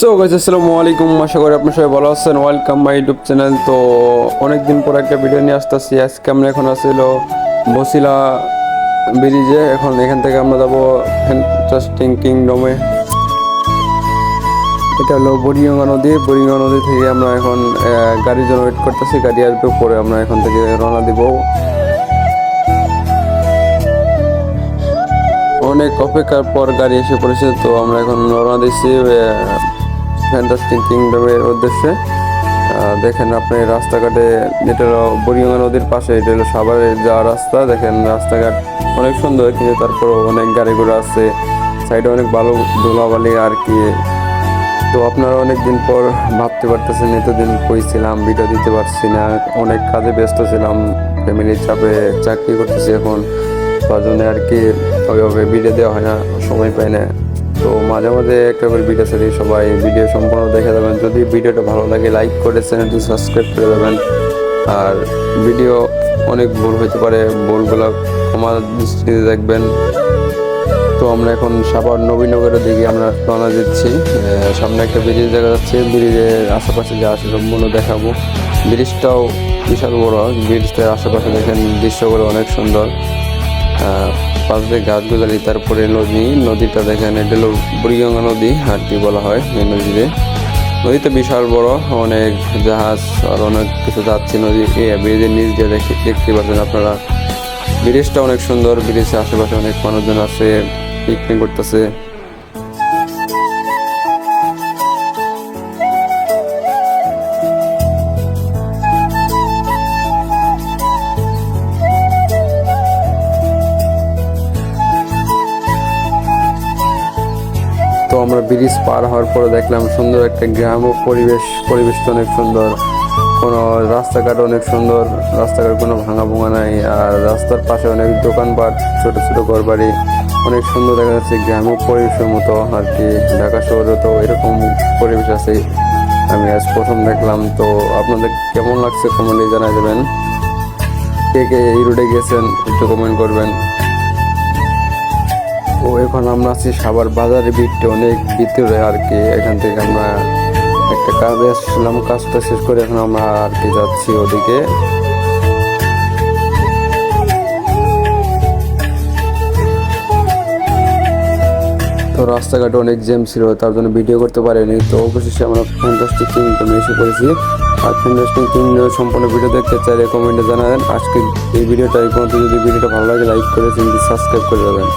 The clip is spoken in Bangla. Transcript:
সো গাইস আসসালামু আলাইকুম। আশা করি আপনার সবাই ভালো আছেন। ওয়েলকাম মাই ইউটিউব চ্যানেল তো, অনেকদিন পর একটা ভিডিও নিয়ে আসতেছি। আজকে আমরা এখন আসছিল বসিলা ব্রিজে এখন এখান থেকে আমরা যাব ফ্যান্টাস্টিং কিংডমে এটা হলো বরিগঙ্গা নদী। বরিগঙ্গা নদী থেকে আমরা এখন গাড়ির জন্য ওয়েট করতেছি। গাড়ি আসবে পরে আমরা এখান থেকে রওনা দিব। অনেক অপেক্ষার পর গাড়ি এসে পড়েছে। তো আমরা এখন রওনা দিচ্ছি ফ্যান্টাস্টিক কিংডমের উদ্দেশ্যে দেখেন আপনি রাস্তাঘাটে, এটা হলো বুড়িগঙ্গা নদীর পাশে, এটা হলো সাভারের যাওয়ার রাস্তা। দেখেন রাস্তাঘাট অনেক সুন্দর, কিন্তু তারপর অনেক গাড়ি ঘোড়া আছে। সাইডে অনেক ভালো ধুলাবালি আর কি। তো আপনারা অনেক দিন পর ভাবতে পারতেছেন, এতদিন কইছিলাম, ভিডিও দিতে পারছি না। অনেক কাজে ব্যস্ত ছিলাম ফ্যামিলির চাপে চাকরি করতেছি এখন। তার জন্য আর কি ওইভাবে ভিডিও দেওয়া হয় না, সময় পাই না। তো মাঝে মাঝে একটা করে ভিডিও ছাড়ি সবাই ভিডিও সম্পূর্ণ দেখে যাবেন। যদি ভিডিওটা ভালো লাগে লাইক করে চ্যানেলটি সাবস্ক্রাইব করে দেবেন আর ভিডিও অনেক ভুল হতে পারে, ভুলগুলো ক্ষমা দৃষ্টিতে দেখবেন। তো আমরা এখন সাভার নবীনগরের দিকে আমরা রওনা দিচ্ছি। সামনে একটা ব্রিজ দেখা যাচ্ছে। ব্রিজের আশেপাশে যা আছে সম্পূর্ণ দেখাবো। ব্রিজটাও বিশাল বড়। ব্রিজটার আশেপাশে দেখেন দৃশ্যগুলো অনেক সুন্দর। পাশ দিয়ে গাছগুলারি তারপরে নদী, নদীটা দেখেন, এটা হলো বুড়িগঙ্গা নদী, হাটটি বলা হয় এই নদীতে। নদীতে বিশাল বড়, অনেক জাহাজ আর অনেক কিছু যাচ্ছে নদী ব্রিজের নিচ দিয়ে দেখে দেখতে পাচ্ছেন আপনারা। ব্রিজটা অনেক সুন্দর, ব্রিজের আশেপাশে অনেক মানুষজন আসে পিকনিক করতেছে। তো আমরা ব্রিজ পার হওয়ার পরে দেখলাম সুন্দর একটা গ্রাম ও পরিবেশ, পরিবেশটা অনেক সুন্দর। কোনো রাস্তাঘাট অনেক সুন্দর, রাস্তাঘাট কোনো ভাঙা ভোঙা নাই, আর রাস্তার পাশে অনেক দোকানপাট, ছোট ছোট ঘরবাড়ি। অনেক সুন্দর দেখা যাচ্ছে গ্রাম্য পরিবেশের মতো আর কি। ঢাকা শহরে তো এরকম পরিবেশ আছে। আমি আজ প্রথম দেখলাম, তো আপনাদের কেমন লাগছে কমেন্টে জানাই দেবেন। কে কে এই রোডে গেছেন একটু কমেন্ট করবেন। তো এখন আমরা আছি সাভার বাজারে। বিটটা অনেক ভিতরে আর কি। এখান থেকে আমরা একটা কাজে আসছিলাম কাজটা শেষ করে এখন আমরা আর কি যাচ্ছি ওদিকে। তো রাস্তাঘাটে অনেক জ্যাম ছিল, তার জন্য ভিডিও করতে পারিনি। তো অবশেষে আমরা ফ্যান্টাস্টিক কিংডমে এসে পড়েছি। আর ফ্যান্টাস্টিক কিংডমের সম্পূর্ণ ভিডিও দেখতে চাইলে কমেন্টে জানাবেন। আজকে এই ভিডিওটা এই পর্যন্ত। যদি ভিডিওটা ভালো লাগে লাইক করে সাবস্ক্রাইব করে দেবেন